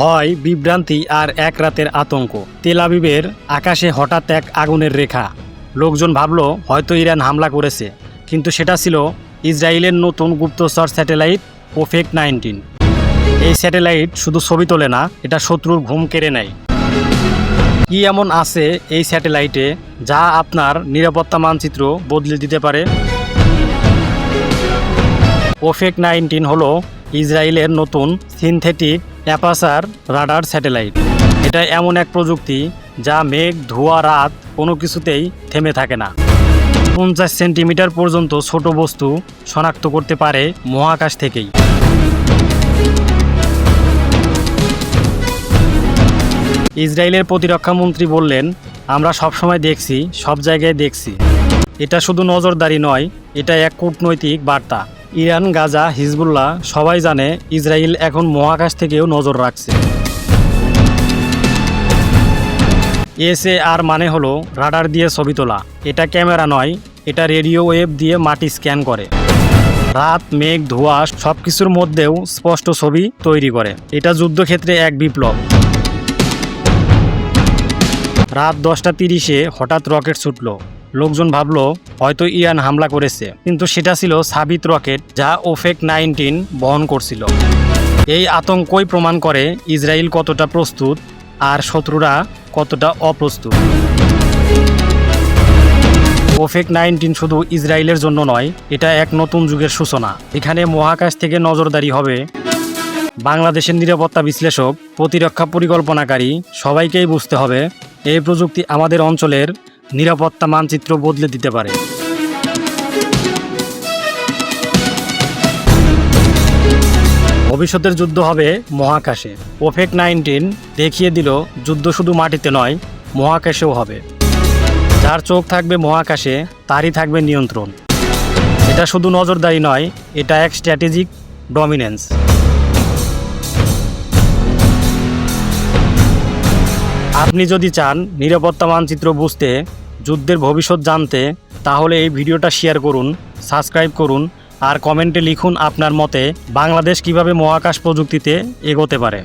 ভয়, বিভ্রান্তি আর এক রাতের আতঙ্ক। তেলাবিবের আকাশে হঠাৎ এক আগুনের রেখা। লোকজন ভাবল, হয়তো ইরান হামলা করেছে। কিন্তু সেটা ছিল ইসরায়েলের নতুন গুপ্তচর স্যাটেলাইট ওফেক নাইনটিন। এই স্যাটেলাইট শুধু ছবি তোলে না, এটা শত্রুর ঘুম কেড়ে নেয়। কি এমন আছে এই স্যাটেলাইটে যা আপনার নিরাপত্তা মানচিত্র বদলে দিতে পারে? ওফেক নাইনটিন হলো ইসরায়েলের নতুন সিনথেটিক অ্যাপাসার রাডার স্যাটেলাইট। এটা এমন এক প্রযুক্তি যা মেঘ, ধোয়া, রাত কোনো কিছুতেই থেমে থাকে না। পঞ্চাশ সেন্টিমিটার পর্যন্ত ছোট বস্তু শনাক্ত করতে পারে মহাকাশ থেকেই। ইসরায়েলের প্রতিরক্ষা মন্ত্রী বললেন, আমরা সবসময় দেখছি, সব জায়গায় দেখছি। এটা শুধু নজরদারি নয়, এটা এক কূটনৈতিক বার্তা। ইরান, গাজা, হিজবুল্লাহ সবাই জানে ইসরায়েল এখন মহাকাশ থেকেও নজর রাখছে। এসএ আর মানে হলো রাডার দিয়ে ছবি তোলা। এটা ক্যামেরা নয়, এটা রেডিও ওয়েভ দিয়ে মাটি স্ক্যান করে। রাত, মেঘ, ধোঁয়া সব কিছুর মধ্যেও স্পষ্ট ছবি তৈরি করে। এটা যুদ্ধক্ষেত্রে এক বিপ্লব। রাত দশটা তিরিশে হঠাৎ রকেট ছুটল। লোকজন ভাবলো, হয়তো ইয়ান হামলা করেছে। কিন্তু সেটা ছিল সাবিত রকেট, যা ওফেক নাইনটিন বহন করছিল। এই আতঙ্কই প্রমাণ করে ইসরায়েল কতটা প্রস্তুত আর শত্রুরা কতটা অপ্রস্তুত। ওফেক নাইনটিন শুধু ইসরায়েলের জন্য নয়, এটা এক নতুন যুগের সূচনা। এখানে মহাকাশ থেকে নজরদারি হবে। বাংলাদেশের নিরাপত্তা বিশ্লেষক, প্রতিরক্ষা পরিকল্পনাকারী, সবাইকেই বুঝতে হবে, এই প্রযুক্তি আমাদের অঞ্চলের নিরাপত্তা মানচিত্র বদলে দিতে পারে। ভবিষ্যতের যুদ্ধ হবে মহাকাশে। ওফেক নাইনটিন দেখিয়ে দিল, যুদ্ধ শুধু মাটিতে নয়, মহাকাশেও হবে। যার চোখ থাকবে মহাকাশে, তারই থাকবে নিয়ন্ত্রণ। এটা শুধু নজরদারি নয়, এটা এক স্ট্র্যাটেজিক ডমিনেন্স। আপনি যদি চান নিরাপত্তা মানচিত্র বুঝতে, যুদ্ধের ভবিষ্যৎ জানতে, তাহলে এই ভিডিওটা শেয়ার করুন, সাবস্ক্রাইব করুন, আর কমেন্টে লিখুন আপনার মতে বাংলাদেশ কীভাবে মহাকাশ প্রযুক্তিতে এগোতে পারে।